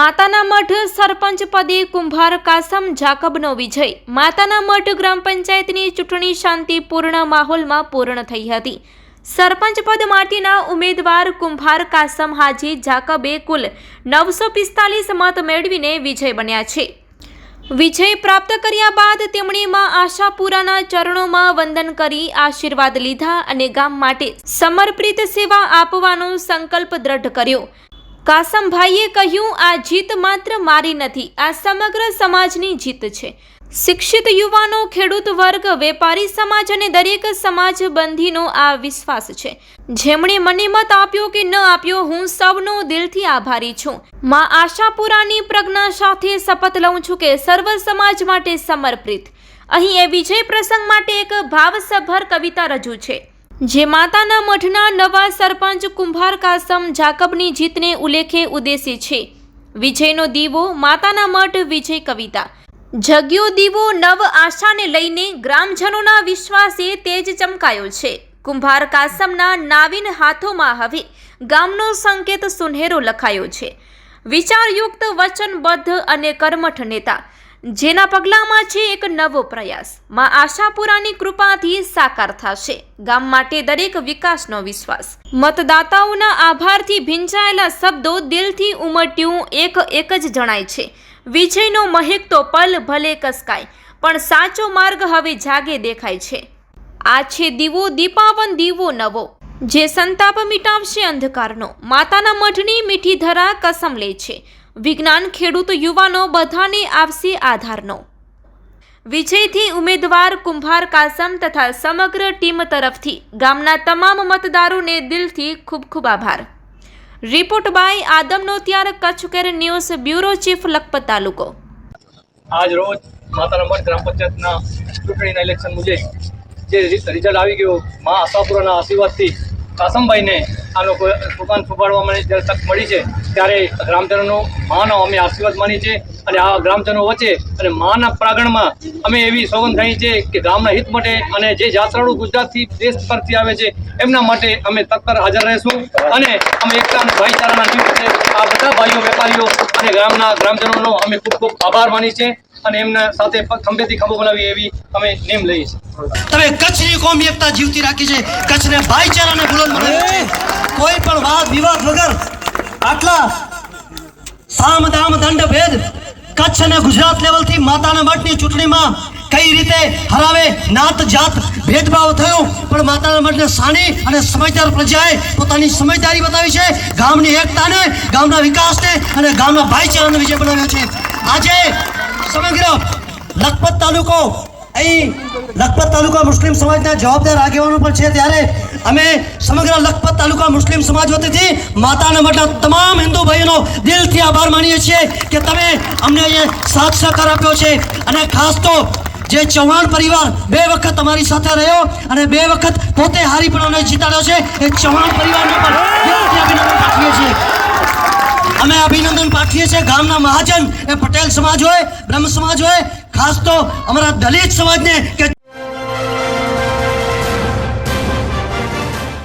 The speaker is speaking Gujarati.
માતાના મઠ સરપંચ પદે કુંભાર કાસમ જાકબનો વિજય. માતાના મઠ ગ્રામ પંચાયતની ચૂંટણી શાંતિપૂર્ણ માહોલમાં પૂર્ણ થઈ હતી. સરપંચ પદ માટેના ઉમેદવાર કુંભાર કાસમ હાજી જાકબે કુલ નવસો પિસ્તાલીસ મત મેળવીને વિજય બન્યા છે. વિજય પ્રાપ્ત કર્યા બાદ તેમણે માં આશાપુરાના ચરણોમાં વંદન કરી આશીર્વાદ લીધા અને ગામ માટે સમર્પિત સેવા આપવાનો સંકલ્પ દ્રઢ કર્યો. કાસમભાઈએ કહ્યું, આ જીત માત્ર મારી નથી, આ સમગ્ર સમાજની જીત છે. શિક્ષિત યુવાનો, ખેડૂત વર્ગ, વેપારી સમાજ અને દરેક સમાજ બંધીનો આ વિશ્વાસ છે. જેમણે મને મત આપ્યો કે ન આપ્યો, હું સૌનો દિલથી આભારી છું. માં આશાપુરાની પ્રજ્ઞા સાથે શપથ લઉં છું કે સર્વ સમાજ માટે સમર્પિત. અહીં એ વિજય પ્રસંગ માટે એક ભાવસભર કવિતા રજૂ છે. જે માતાના મઠના નવા સરપંચ કુંભાર કાસમ જાકબની જીતને ઉલ્લેખે ઉદ્દેશે છે. વિજયનો દીવો, માતાના મઠ વિજય કવિતા. જગ્યો દીવો નવ આશાને લઈને ગ્રામજનોના વિશ્વાસે તેજ ચમકાયો છે. કુંભાર કાસમના નાવીન હાથોમાં હવે ગામનો સંકેત સુનહેરો લખાયો છે. વિચારયુક્ત વચનબદ્ધ અને કર્મઠ નેતા. જેના પગલામાં છે એક નવો પ્રયાસ. માં આશાપુરાની કૃપાથી સાકાર થશે. ગામ માટે દરેક વિકાસનો વિશ્વાસ. મતદાતાઓના આભારથી ભીંજાયેલા શબ્દો દિલથી ઉમટ્યું, એક એક જ જણાય છે. વિજયનો મહેકતો પલ ભલે કસકાય, પણ સાચો માર્ગ હવે જાગે દેખાય છે. આ છે દીવો, દીપાવન દીવો નવો. જે સંતાપ મિટાવશે અંધકારનો. માતાના મઠની મીઠી ધરા કસમ લે છે. વિજ્ઞાન ખેડૂત યુવાનો બધાને આવશે આધારનો. વિજયથી ઉમેદવાર કુંભાર કાસમ તથા સમગ્ર ટીમ તરફથી ગામના તમામ મતદારોને દિલથી ખૂબ ખૂબ આભાર. રિપોર્ટ બાય આદમનો ત્યાર Kutch care news bureau chief Lakhpat તાલુકો. આજ રોજ માતાના ગ્રામ પંચાયતના ચૂંટણીના ઇલેક્શન મુજબ જે રિઝલ્ટ આવી ગયું, મા આશાપુરાના આશીર્વાદથી કાસમભાઈને આ લોકો દુકાન ફૂંપાડવા માટે જ્યારે તક મળી છે, ત્યારે ગ્રામજનોનો માનો અમે આશીર્વાદ માની છે અને આ ગ્રામજનો વચ્ચે અને માના પ્રાંગણમાં અમે એવી સોગંદ થઈ છે કે ગામના હિત માટે અને જે યાત્રાળુ ગુજરાતથી દેશ પરથી આવે છે, એમના માટે અમે તત્પર હાજર રહેશું અને અમે એકતા ભાઈચારાના દિવસે આ બધા ભાઈઓ, વેપારીઓ અને ગામના ગ્રામજનોનો અમે ખૂબ ખૂબ આભાર માની છે અને એમના સાથે ખંભેથી ખંભો બનાવી એવી અમે નેમ લઈએ છીએ. તમે કચ્છની કોમી એકતા જીવતી રાખી છે. કચ્છને ભાઈચારાને બુલંદ બનાવ્યું છે. કોઈ પણ વાદ વિવાદ વગર આટલા સામ દામ દંડ ભેદ કચ્છ અને ગુજરાત લેવલથી માતાના મઠની ચૂંટણીમાં કઈ રીતે હરાવે? નાત, જાત, ભેદભાવ થયો. પણ માતાના મઠને સાણી અને સમજદાર પ્રજાએ પોતાની સમજદારી બતાવી છે. ગામની એકતાને, ગામના વિકાસને અને ગામના ભાઈચારાને વિજય બનાવ્યો છે. આજે સમગ્ર લખપત તાલુકો, અહીં લખપત તાલુકા મુસ્લિમ સમાજના જવાબદાર આગેવાનો પણ છે. ત્યારે અમે સમગ્ર લખપત તાલુકા મુસ્લિમ સમાજ વતીથી માતાના મઠના તમામ હિન્દુ ભાઈઓનો દિલથી આભાર માનીએ છીએ કે તમે અમને અહીંયા સાથ સહકાર આપ્યો છે. અને ખાસ તો જે ચૌહાણ પરિવાર બે વખત અમારી સાથે રહ્યો અને બે વખત પોતે હારી પણ અમને જીતાડ્યો છે. એ ચૌહાણ પરિવારને પણ પાઠવીએ છીએ. અમે અભિનંદન પાઠવીએ છીએ. ગામના મહાજન એ પટેલ સમાજ હોય, બ્રહ્મ સમાજ હોય, ખાસ તો અમારા દલિત સમાજને કે